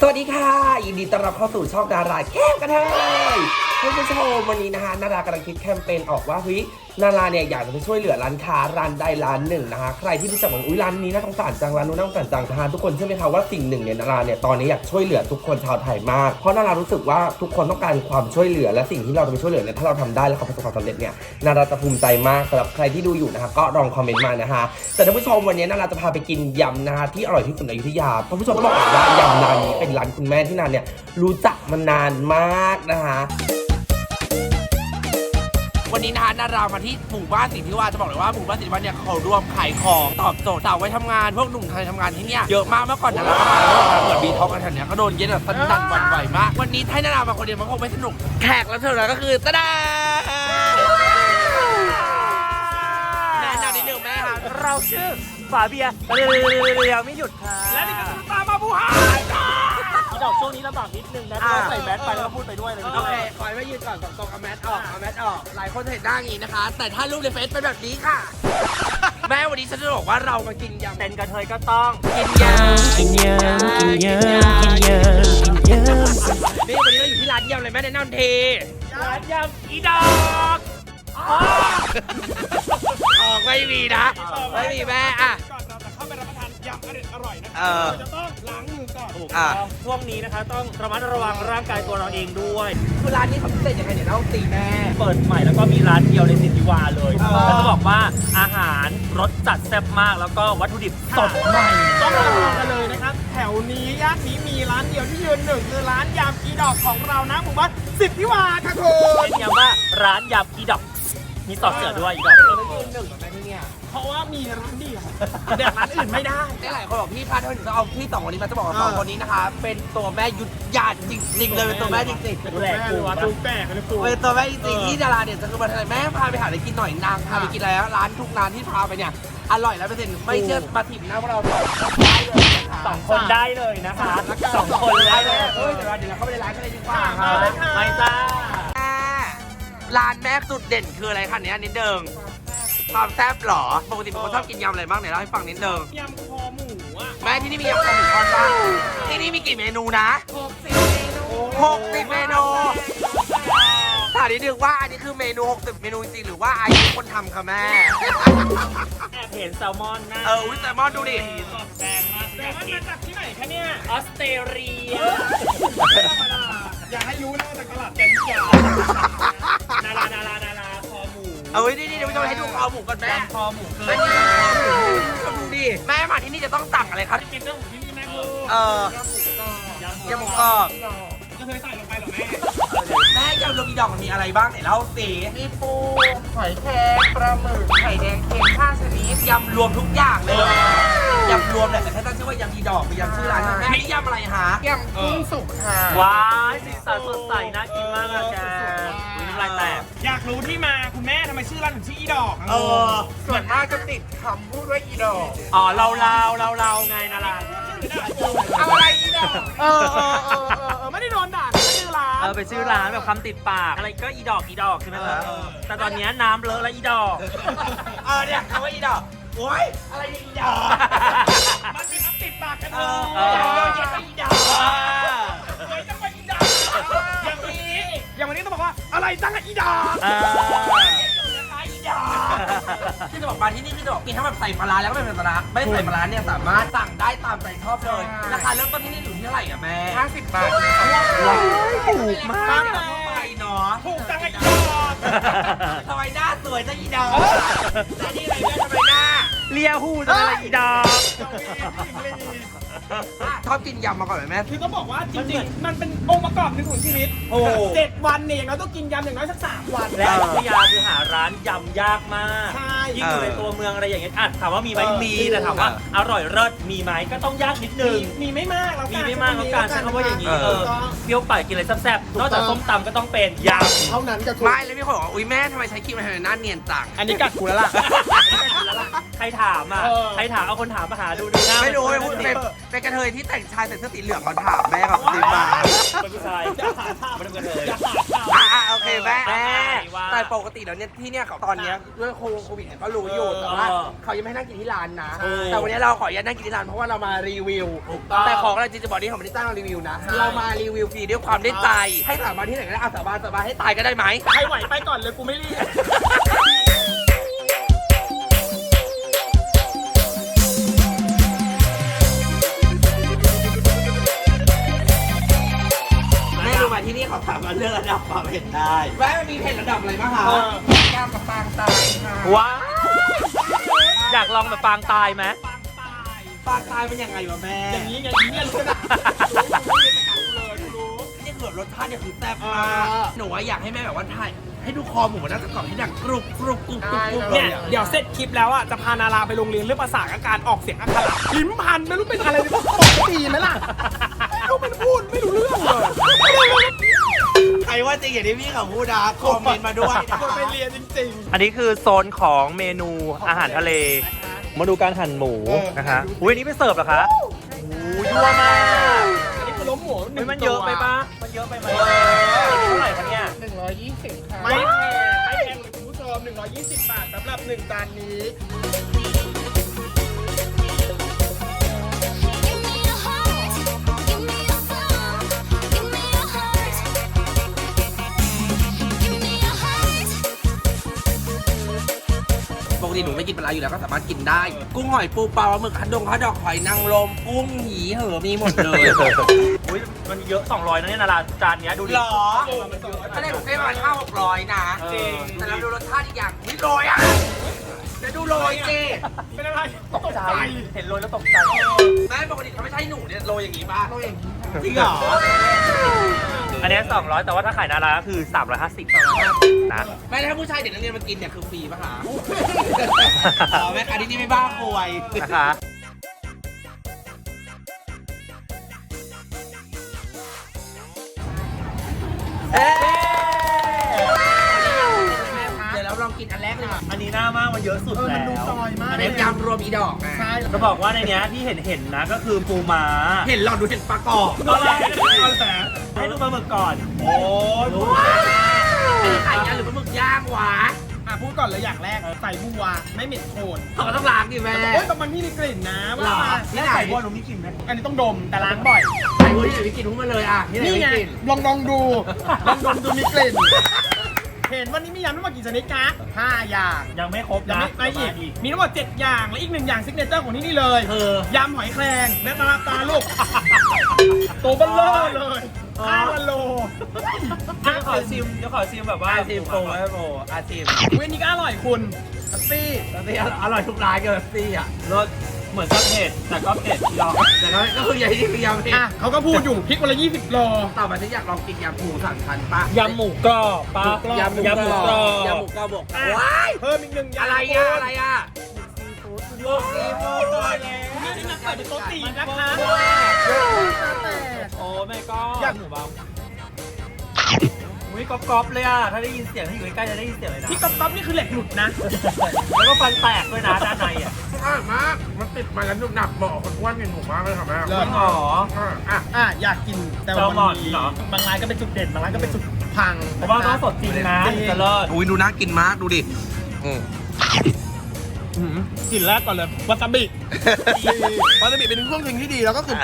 สวัสดีค่ะ ยินดีต้อนรับเข้าสู่ช่องดาราแก้มกันเลยท่านผู้ชมวันนี้นะคะนารากำลังคิดแคมเปญออกว่าเฮ้ย นาราเนี่ยอยากจะไปช่วยเหลือร้านค้าร้านใดร้านหนึ่งนะคะ ใครที่รู้จักว่าอุ้ยร้านนี้น่าสงสารจังร้านนู้นน่าสงสารจังนะคะทุกคนเชื่อไหมคะว่าสิ่งหนึ่งเนี่ยนาราเนี่ยตอนนี้อยากช่วยเหลือทุกคนชาวไทยมาก เพราะนารารู้สึกว่าทุกคนต้องการความช่วยเหลือและสิ่งที่เราจะไปช่วยเหลือเนี่ยถ้าเราทำได้แล้วเขาประสบความสำเร็จเนี่ยนาราจะภูมิใจมากสำหรับใครที่ดูอยู่นะคะก็ลองคอมเมนต์มานะคะแต่ท่านผู้ชมวันนี้นาราจะพาไปกินยำนะคะที่อร่อยที่สุดในอยุธยาท่านผู้ชมต้องบอกก่อนว่ายำร้านนี้เป็นร้านคุณแม่ที่นานเนี่ยรู้จักมานานมากนะคะ วันนี้นะคะนารามาที่หมู่บ้านสิทธิวาจะบอกเลยว่าหมู่บ้านสิทธิวาเนี่ยเขารวมขายของตอบโจทย์สาวไว้ทำงานพวกหนุ่มไทยทำงานที่เนี่ยเยอะมากเมื่อก่อนนาราก็มาแล้วเหมือนบีท็อกกันแถวเนี้ยก็โดนเย็นแบบสนั่นหวั่นไหวมาก วันนี้ให้นารามาคนเดียวมันคงไม่สนุก แขกรับเชิญเราก็คือตะดาแนะนำนิดนึงแม่ค่ะเราชื่อฝาเบียร์เรียวไม่หยุดค่ะและนี่ก็คือตามาบูฮาน ดอกช่วงนี้ลำบากนิดนึงนะที่เราใส่แมสไปแล้วก็พูดไปด้วยเลยโอเคขอให้มายืนก่อนตรงๆเอาแมสออกเอาแมสออก หลายคนเห็นหน้าอย่างนี้นะคะ แต่ถ้ารูปในเฟซเป็นแบบนี้ค่ะ แม่วันนี้ฉันจะบอกว่าเรามากินยำเป็นกระเทยก็ต้องกินยำกินยำกินยำกินยำกินยำนี่วันนี้เราอยู่ที่ร้านยำเลยแม่แนะนำทีร้านยำอีดอกออกไม่มีนะไม่มีแม่อะก่ อนเราจะเข้าไปรับประทานยำอร่อยอร่อยนะคเอรัอเราจะต้องล้างมือก่อนถูกอะต้องช่วงนี้นะคะ ต้องระมัดระวังร่างกายตัวเราเองด้วย คือร้านนี้เขาพิเศษยังไงเนี่ยเล่าตีแม่ เปิดใหม่แล้วก็มีร้านเดียวในสิทธิวาเลยเออแล้วจะบอกว่าอาหารรสจัดแซ่บมากแล้วก็วัตถุดิบสดใหม่ ต้องมาลองกันเลยนะครับ แถวนี้ย่านนี้มีร้านเดียวที่ยืนหนึ่งคือร้านยำอีดอกของเรานะหมู่บ้านสิทธิวาค่ะคุณเป็นย้ำว่าร้านยำอีดอกมีสอดเสือด้วยอีดอกไม่ยืนหนึ่งกับแม่ที่ เนี่ยเพราะว่ามีร้านเดียวเด็กร้านอื่นไม่ได้ ได้หลายคนบอกพี่พาเธอถึงจะเอาพี่สองคนนี้มาจะบอกว่าสองคนนี้นะคะ เป็นตัวแม่ยุทธยาจริงๆเลยเป็นตัวแม่จริงๆดูแลกูแม่ปะดูแปลกเลยกูเป็นตัวแม่จริงๆที่ดาราเนี่ยจะคือมาทะเลแม่พาไปหาอะไรกินหน่อยนางพาไปกินอะไรแล้วร้านทุกร้านที่พาไปเนี่ยอร่อยแล้วเปอร์เซ็นต์ไม่เชื่อมาถิ่มนะพวกเราสองคนได้เลยนะคะสองคนได้เลยนะคะสองคนได้ได้เลเลยยเฮ้ยเดี๋ยวเราเดี๋ยวเราเข้าไปในร้านกันเลยดีกว่ามาเลยค่ะไม่จ้าแม่ร้านแม่จุดเด่นคืออะไรคะเนี่ยนิดนึง ความแซ่บเหรอปกติเป็นคนชอบกินยำอะไรบ้างไหนเล่าให้ฟังนิดนึงยำคอหมูอะแม่ที่นี่มียำคอหมูทอดบ้างที่นี่มีกี่เมนูนะหกสิบเมนูหกสิบเมนูถามนิดนึงว่าอันนี้คือเมนู60เมนูจริงๆหรือว่าอายุคนทำคะแม่แอบเห็นแซลมอนหน้าเออวิแซลมอนดูดิสีสดแดงมากแต่ว่ามาจากที่ไหนคะเนี่ยออสเตรเลียอยากให้รู้นะจากตลาดกันยานารานารานาราคอหมู เอาไว้นี่นี่เดี๋ยวจะให้ดูคอหมูก่อนแม่ยำคอหมูคืออันนี้คอหมูดูดิแม่มาที่นี่จะต้องสั่งอะไรครับกินเรื่องของที่นี่แม่คือเออยำยำหมูกรอบจะเคยใส่ลงไปเหรอแม่แม่ยำรวมอีดอกมันมีอะไรบ้างไหนเล่าสิมีปูหอยแครงปลาหมึกไข่แดงเค็มห้าชนิดยำรวมทุกอย่างเลยยำรวมแหละแต่แค่ตั้งชื่อว่ายำอีดอกเป็นยำชื่อร้านแม่นี่ยำอะไรฮะยำกุ้งสุกค่ะว้ายสีสันสดใสน่ากินมากอะแกอุ๊ยน้ำลายแตก อยากรู้ที่มาคุณแม่ทำไมชื่อร้านถึงชื่ออีดอกเออ ส่วนมากจะติดคำพูดว่าอีดอก อ๋อเราเราเราเราไงนาราเอาอะไรอีดอก เออเออเออเออไม่ได้โดนด่าไม่ชื่อร้านเออไปชื่อร้านแบบคำติดปากอะไรก็อีดอกอีดอกใช่ไหมคะแต่ตอนเนี้ยน้ำเลอะแล้วอีดอก เออเนี่ยคำว่าอีดอกโอ้ยอะไรเนี่ยอีดอก มันเป็นคำติดปากกันเอเอออเอออยากจะอีดอก อย่างวันนี้ต้องบอกว่าอะไรตั้งแต่อีดอกอ่า อีดอกที่จะบอกมาที่นี่คือจะบอกมีทั้งแบบใส่ปลาร้าแล้วก็ไม่ใส่ปลาร้าไม่ใส่ปลาร้าเนี่ยสามารถสั่งได้ตามใจชอบเลย ราคาเริ่มต้นที่นี่อยู่ที่เท่าไหร่อะแม่50บาทถูกมากตั้งแต่ทั่วไปเนาะถูกจังไอ้อีดอกทำไมหน้าสวยจังอีดอกแต่นี่อะไรเนี่ยทำไมหน้า เลียหูจะอะไรอีดอกชอบกินยำมาก่อนไหมแม่ คือต้องบอกว่าจริงๆ มันเป็นองค์ประกอบหนึ่งของชีวิตโอ้ เจ็ดวันเนี่ยอย่างน้อยต้องกินยำอย่างน้อยสักสามวัน และอยุธยาคือหาร้านยำยากมากใช่ ยิ่งอยู่ในตัวเมืองอะไรอย่างเงี้ยอะถามว่ามีไหมเออ มีแต่ถามว่าอร่อยเลิศมีไหมก็ต้องยากนิดนึง มีไม่มากแล้วมีไม่มากแล้วกันใช้คำว่าอย่างนี้เออเออเปรี้ยวปากกินอะไรแซ่บๆนอกจากส้มตำก็ต้องเป็นยำเท่านั้นก็ถูก ไม่แล้วมีคนบอกว่าอุ้ยแม่ทำไมใช้ครีมอะไรทำไมหน้าเนียนจังอันนี้กัดกูแล้วล่ะ ใครถามอะเออ ใครถามเอาคนถามมาหาดูดูหน้าไม่รู้ไม่ไม่พูดเป็เป็นเป็นกระเทยที่แต่งชายใส่เสื้อสีเหลืองเขาถามแม่กับซิมมาผู้ชายไม่ต้องกระเทยอะอะโอเคเคแม่เออแม่ว่าแต่ปกติแล้วเนี่ยที่เนี่ยเขาตอนเนี้ยด้วยโควิดเนี่ยก็รู้อยู่แต่ว่าเออเขายังไม่ให้นั่งกินที่ร้านนะ ใช่แต่วันนี้เราขออนุญาตนั่งกินที่ร้านเพราะว่าเรามารีวิว ถูกต้องแต่ของอะไรจริงจะบอกนี่เขาไม่ได้จ้างเรารีวิวนะเรามารีวิวฟรีด้วยความได้ใจ ให้สาบานที่ไหนก็ได้เอาสาบานสาบานให้ตายก็ได้ไหม ใครไหวไปก่อนเลยกูไม่รีบ เขาถามมาเรื่องระดับความเผ็ดได้แม่มันมีเผ็ดระดับอะไรบ้างคะเออแก้วกับปางตายค่ะว้าวอยากลองแบบปางตายไหมปางตายเป็นยังไงวะแม่ อย่างนี้ไงอย่างนี้รู้นะรู้รู้เลยรู้นี่คือแบบรสชาติเนี่ยคือแซ่บมากเออหนูว่าอยากให้แม่แบบว่าถ่ายให้ดูคอหมูน่าจะกรอบที่ดังกรุบกรุบกรุบกรุบกรุบเนี่ยเดี๋ยวเสร็จคลิปแล้วอะจะพานาราไปโรงเรียนเรื่องภาษากับการออกเสียงอักขระลิ้มพันไม่รู้เป็นอะไรเลยปกติไหมล่ะ ไม่รู้มันพูดไม่รู้เรื่องเลยใครว่าจริงอย่างที่พี่เขาพูดนะคอมเมนต์มาด้วยคนไปเรียนจริงอันนี้คือโซนของเมนูอาหารทะเล มาดูการหั่นหมูเออนะคะอุ้ยอันนี้ไปเสิร์ฟเหรอคะโอ้ยยั่วมากๆอันนี้คือล้มหมูหเฮ้นึ่ยงมันเยอะไปปะมันเยอะไปไหมเท่าไหร่คะเนี่ย หนึ่งร้อยยี่สิบค่ะไม่แพงไม่แพงเลยคุณผู้ชมหนึ่งร้อยยี่สิบบาทสำหรับหนึ่งจานนี้ ติหนูไม่กินปลาร้าอยู่แล้วก็สามารถกินได้ กุ้งหอยปูปลาหมึกขันดงข้าวดอกหอยนางรมกุ้งหีเหอะมีหมดเลยอุ้ยมันเยอะ 200นะเนี่ยนาราจานเนี้ยดูดิหรอไม่ได้ผมให้ประมาณห้าหกร้อยนะจริงแต่เราดูรสชาติอีกอย่างวิโรยอะเดี๋ยวดูโรยสิเป็นอะไรตกใจเห็นโรยแล้วตกใจแม่ปกติเขาไม่ใช่หนูเนี่ยโรยอย่างนี้ป่ะโรยอย่างนี้จริงเหรอ อันเนี้ย200 แต่ว่าถ้าขายนาราก็คือ 350นะแม่ถ้าผู้ชายเด็กนักเรียนมากินเนี่ยคือฟรีป่ะคะอ๋อแม่ค้าที่นี่ไม่บ้าควยนะคะเดี๋ยวเราลองกินอันแรกเลยอันนี้หน้ามากมันเยอะสุดเออแล้มันดูว จอยมากอันนี้ยำรวมอีดอกนะใช่จะบอกว่าในเนี้ยที่เห็นเห็นๆนะก็คือปูม้าเห็นหลอดดูเห็นปลากรอบก็เลยให้ดูปลาหมึกก่อน โอ้ดูไข่ย่างหรือปลาหมึกย่างวะอะพูดก่อนเลยอย่างแรกใส่บัวไม่เหม็นโคลนเขาก็ต้องล้างดิแม่ โอ้ยแต่มันไม่มีกลิ่นนะหรว่าอมาที่ไหนไข่บัวหนูมีกลิ่นไหมอันนี้ต้องดมแต่ล้างบ่อย ไข่บัวที่ไหนไม่กินหุ้มมาเลยอะที่ไหนนี่ไม่ไงกินลองลองดูลองดมดูมีกลิ่น เห็นวันนี้มียำทั้งหมดกี่ชนิดคะห้าอย่างยังไม่ครบยังนะไม่ไม่อีกมีทั้งหมดเจ็ดอย่างและอีกหนึ่งอย่างซิกเนเจอร์ของที่นี่เลยเออยำหอยแครงแม่ตาลาปลาลูกตัวเบลเลอร์เลยห้าโลเดี๋ยวขอซิมเดี๋ยวขอซิมแบบว่าอาซิมโปรให้โปรอาซิมเว้ยนี่ก็อร่อยคุณตัซี่แล้วนี่อร่อยทุกร้านเลยซี่อะรส เหมือนก็เผ็ดแต่ก็เผ็ดยอมแต่ก็ก็คืออย่างที่คือยำเองอะเขาก็พูดอยู่พริกวันละ20โลต่อไปที่อยากลองกินยำหมูสามชั้นปะยำหมูกรอบปะยำหมูยำหมูกรอบยำหมูกรอบบอกอะว้ายเพิ่มอีกหนึ่งอย่างอะไรอะอะไรอะซีฟู้ดนี่นี่นักเปิดเป็นโต๊ะจีนนะคะโอ้แม่ก็อยากหมูเบาอุ้ยกรอบๆเลยอะ ถ้าได้ยินเสียงถ้าอยู่ใกล้ๆจะได้ยินเสียงเลยนะที่ก๊อบๆนี่คือเหล็กหลุดนะ แล้วก็ฟันแตกด้วยนะด้านในอะอ ร่อยมาก มันติดมาแล้วนุ่มหนับเหมาะกับคนอ้วนเป็นหมูมากเลยค่ะแม่เลิศ หรอ อะอะอยากกินแต่แซลมวัอนนนี้เหรอ บางร้านก็เป็นจุดเด่นบางร้านก็เป็นจุดพังเพราะว่าต้องสดจริงนะถึงจะเลิศอุ้ยดูน่ากินมากดูดิอืมกลิ่นแรกก่อนเลยวาซาบิวาซาบิเป็นเครื่องถึงที่ดีแล้วก็คือ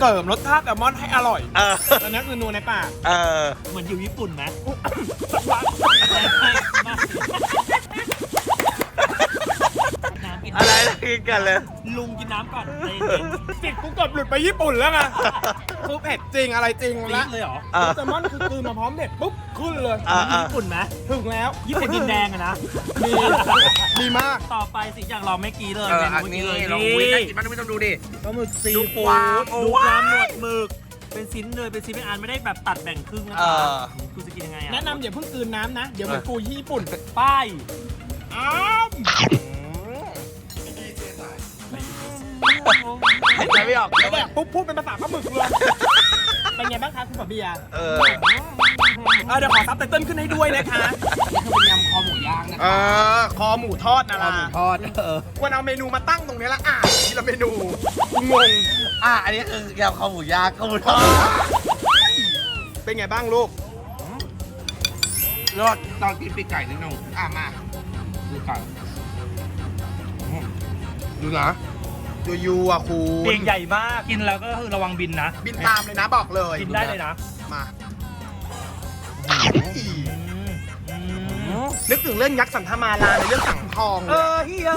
เสริมรสชาติแซลมอนให้อร่อยเอออันนี้คือนัวในปากเออ เหมือนอยู่ญี่ปุ่นไหม น้ำกินอะไรนะกินกันเลย ลุงกินน้ำก่อนใจเย็นจิตกูเกดหลุดไปญี่ปุ่นแล้วไงคือเผ็ดจริงอะไรจริงรีแล้วบเลยเหรอเออแซลมอนคือคือมาพร้อมเผ็ดปุ๊บขึ้นเลย อ่ามีญี่ปุ่นไหมถึงแล้ว ญี่ปุ่นดินแดงอะนะ มีดีมาก ต่อไปสิอย่างเราไม่อกี้เลยเออเมอันนูนี้เลยลองอุ้ยน่ากินมากทุกผู้ชมดูดิ ปลาหมึกซีฟู้าดโอ้ดูความหนวดหมึก เป็นชิ้นเลยเป็นชิ้นเป็นอันไม่ได้แบบตัดแบ่งครึ่งนะเอคะอ คุณจะกินยังไงอะแนะนำอย่าเพิ่งกลืนน้ำนะ เดี๋ยวเหมือนกูญี่ปุ่น ป้ายอ้าม ใจไม่ออก แล้วแบบปุ๊บพูดเป็นภาษาปลาหมึกเลยเป็นไงบ้างคะคุณฝาเบียร์เออเออเดี๋ยวขอซับไตเติ้ลขึ้นให้ด้วยนะคะนี่คือเป็นยำคอหมูย่างนะเออคอหมูทอดนะคอล่ะหมูทอดเออควรเอาเมนูมาตั้งตรงนี้ละอะทีละเมนูกูงง อะอันนี้คือยำข้าวหมูย่างข้าวหมูทอดเป็นไงบ้างลูก รสตอนกินปีกไก่นิดนึงอะมาดูไก่อืมดูนะ ยูยูอะคุณเปีกใหญ่มากกินแล้วก็คือระวังบินนะ บินตามเลยนะบอกเลยกินได้เลยนะ มาอืมอืมนึกถึงเรื่องยักษ์สันธมาลาในเรื่องสังทอง เออเฮีย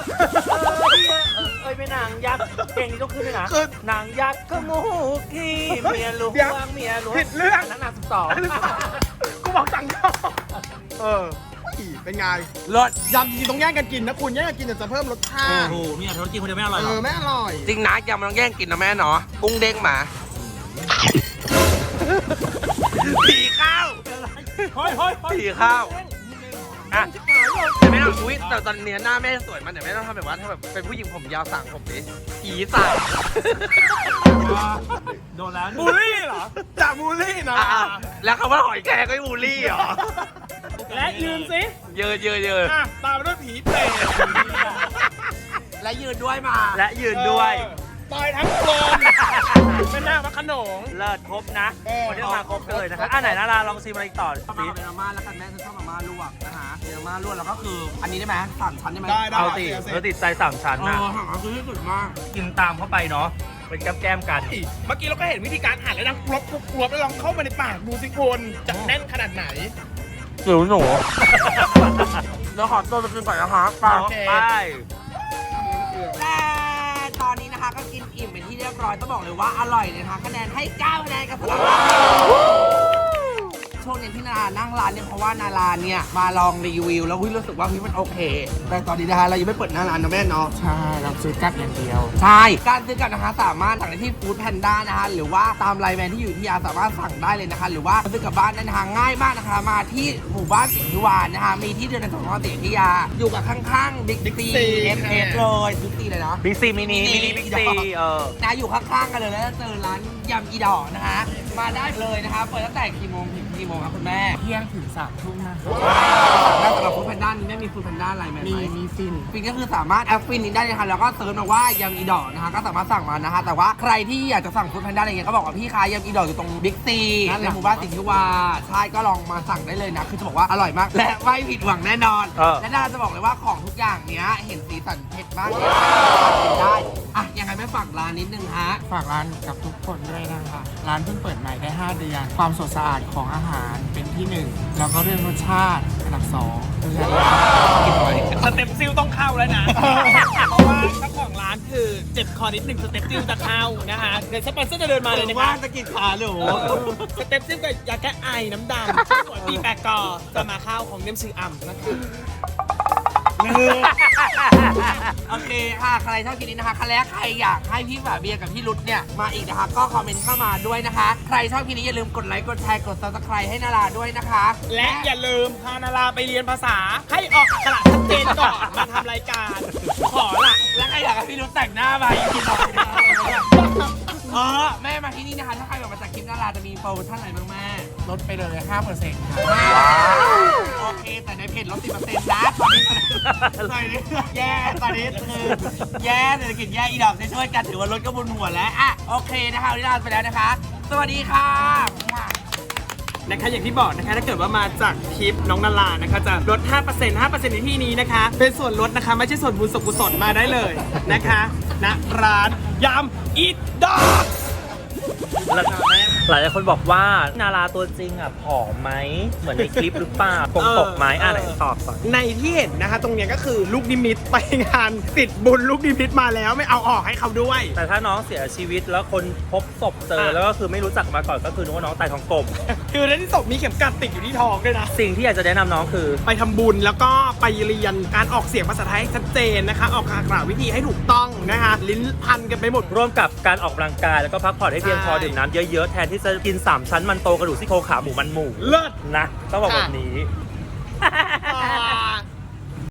เออเฮียเออเอ้ยไม่นางยักษ์เพลงนี้ต้องขึ้นด้วยนะคือนางยักษ์ขโมูกี้เมียหลวเดี๋ยวงเมียหลวงผิดเรื่องนนั้นนางสิบสองกูบอกสังทองเออ อุ้ยเป็นไงรสยำจริงๆต้องแย่งกันกินนะคุณแย่งกันกินจะเพิ่มรสชาติโอ้โหเนี่ยธุรกิจคนเดียวไม่อร่อยเอหรออไม่อร่อย จริงนะยำมันต้องแย่งกินนะแม่เนาะกุ้งเด้งหมาผีข้าวเฮ้ยเฮ้ยเฮ้ยผีข้าวอะแต่แม่ต้องอุ้ยแต่ตอนเนี้ยหน้าแม่สวยมันแต่แม่ต้องทำแบบว่าถ้าแบบเป็นผู้หญิงผมยาวสั่งผมดิผีสั่งโดนแล้วบูลลี่เหรอจะบูลลี่นะอะแล้วคำว่าหอยแครงก็บูลลี่เหรอ และยืนสิเยอะเยอะเยอะอะตามไปด้วยผีเปรตและยืนด้วยมา และยืนด้วย ตายทั้งกลมเป็นหน้าพระโขนง เลิศครบนะเออวันนี้มาครบกันเลยนะคะอะไหนนาราลองชิมอะไรอีกต่อมาสิเป็นมาม่าแล้วกันแม่ฉันชอบมาม่าลวกนะคะเป็นมาม่าลวกแล้วก็คือ อันนี้ได้ไหมสามชั้นได้ไหมได้ได้เอาติเออติดใจสามชั้นเอนะอหาคือที่สุดมากกินตามเข้าไปเนาะเป็นแก้มแก้มๆกัน เมื่อกี้เราก็เห็นวิธีการหั่นแล้วนะกรอบกรุบกรอบแล้วลองเข้ามาในปากดูสิคุณจะแน่นขนาดไหน หนูหนูแล้วขอตัวไปกินก่อนนะคะไปโอเค ไปแต่ตอนนี้นะคะก็กินอิ่มเป็นที่เรียบร้อยต้องบอกเลยว่าอร่อยเลยนะคะคะแนนให้9คะแนนกับสำหรับ ช่วงนี้ที่นารานั่งร้านเนี่ยเพราะว่านาราเนี่ยมาลองรีวิวแล้วเฮ้ยรู้สึกว่าเฮ้ยมันโอเค แต่ตอนนี้นะคะเรายังไม่เปิดหน้าร้านนะแม่เนาะ ใช่เราซื้อกัดอย่างเดียว ใช่ การซื้อกลับนะคะสามารถสั่งได้ที่ฟู้ดแพนด้านะคะหรือว่าตามไลน์แมนที่อยู่ที่ยาสามารถสั่งได้เลยนะคะ หรือว่าซื้อกลับบ้านได้นะคะง่ายมากนะคะ มาที่หมู่บ้านสิงห์ทิวานนะคะมีที่เดียวในจังหวัดสิงห์ทิยา อยู่กับข้างๆบิ๊ก Big ซี C เอฟเอสเลยบิ๊กซีเลยนะบิ๊กซีมินิมินิบิ๊กซีเออนะอยู่ข้างๆกันเลยแล้วจะเจอร้านยำอีดอกนะคะมาได้เลยนะคะเปิดตั้งแต่กี่โมงถึง กี่โมงครับคุณแม่เที่ยงถึงสามทุ่มนะได้สำหรับฟู้ดแพนด้านี้ไม่มีฟู้ดแพนด้าอะไรไหมมีมีฟิน ฟินก็คือสามารถแอปฟินนี้ได้เลยค่ะแล้วก็เซิร์ชมาว่ายำอีดอกนะคะ ก็สามารถสั่งมานะคะ แต่ว่าใครที่อยากจะสั่งฟู้ดแพนด้าอะไรเงี้ยก็บอกว่าพี่คะยำอีดอกอยู่ตรงบิ๊กซีนั่นแหในละหมู่บ้านสิงห์ทิวาใช่ก็ลองมาสั่งได้เลยนะคือจะบอกว่าอร่อยมาก และไม่ผิดหวังแน่นอนเออและน่าจะบอกเลยว่าของทุกอย่างเนี้ยเห็นสีสันเผ็ดมากเลยกินได้ อะยังไงไม่ฝากร้านนิดนึงฮะ ฝากร้านกับทุกคนด้วยนะคะร้านเพิ่งเปิดใหม่ได้ 5 เดือน ความสดสะอาดของอาหารเป็นที่หนึ่งแล้วก็เรื่องรสชาติอันดับสองเพราะฉะนั้นกินไปสเต็ปซิลต้องเข้าแล้วนะ เพราะว่าเจ้าของร้านคือเจ็บคอนิดหนึ่งสเต็ปซิลจะเข้านะคะเดี๋ยวสปอนเซอร์จะเดินมาเลยนะคะว่าจะกินขาหนูสเต็ปซิลกับยาแก้ไอน้ำดำก่อนตีแปกกอจะมาเข้าของเนมซืออ่ำนะคะ โอเคค่ะ ใครชอบคลิปนี้นะคะใครและใครอยากให้พี่ฝาเบียร์กับพี่รุดเนี่ย มาอีกนะคะ ก็คอมเมนต์เข้ามาด้วยนะคะ ใครชอบคลิปนี้อย่าลืมกดไลค์กดแชร์กด subscribe ให้นาราด้วยนะคะ และอย่าลืมพานาราไปเรียนภาษาให้ออกกระชัดเจนก่อนมาทำรายการ ขอละและใครอยากให้พี่รุดแต่งหน้ามาอีกทีหน่อย เออแม่มาที่นี่นะคะ ถ้าใครอยากมาจากคลิปนาราจะมีโปรโมชั่นอะไรบ้างแม่ลดไปเลย 5%ค่ะโอเค แต่ในเพจลดสิบเปอร์เซ็นต์นะตอนนี้ตอนนี้แย่ตอนนี้คือแย่เศรษฐกิจแย่อีดอกจะช่วยกันถือว่าลดก็บุญหัวแล้วอะโอเคนะคะวันนี้ลาไปแล้วนะคะ สวัสดีค่ะนะคะอย่างที่บอกนะคะถ้าเกิดว่ามาจากคลิปน้องนารานะคะจะลด 5% 5%ในที่นี้นะคะ เป็นส่วนลดนะคะ ไม่ใช่ส่วนบุญสุกุศลมาได้เลยนะคะณร้าน ยามอีดอกหลายคนบอกว่านาราตัวจริงอะผอมไหมเหมือนในคลิปหรือเปล่าปงปกไหมอะไหนตอบก่อนในที่เห็นนะคะตรงเนี้ยก็คือลูกนิมิตไปงานติดบุญลูกนิมิตมาแล้วไม่เอาออกให้เขาด้วย แต่ถ้าน้องเสียชีวิตแล้วคนพบศพเจออะแล้วก็คือไม่รู้จักมาก่อนก็คือนึกว่าน้องตายท้องกลมคือในที่ศพมีเข็มกลัดติดอยู่ที่ท้องด้วยนะสิ่งที่อยากจะแนะนำน้องคือ ไปทำบุญแล้วก็ไปเรียนการออกเสียงภาษาไทยให้ชัดเจนนะคะ ออกอักขระวิธีให้ถูกต้องนะคะ ลิ้นพันกันไปหมดร่วมกับการออกกำลังกายแล้วก็พักผ่อนให้เพียงพอใช่ดื่มน้ำเยอะๆแทนที่จะกิน 3 ชั้นมันโตกระดูกซี่โครงขาหมูมันหมูเลิศนะต้องบอกแบบนี้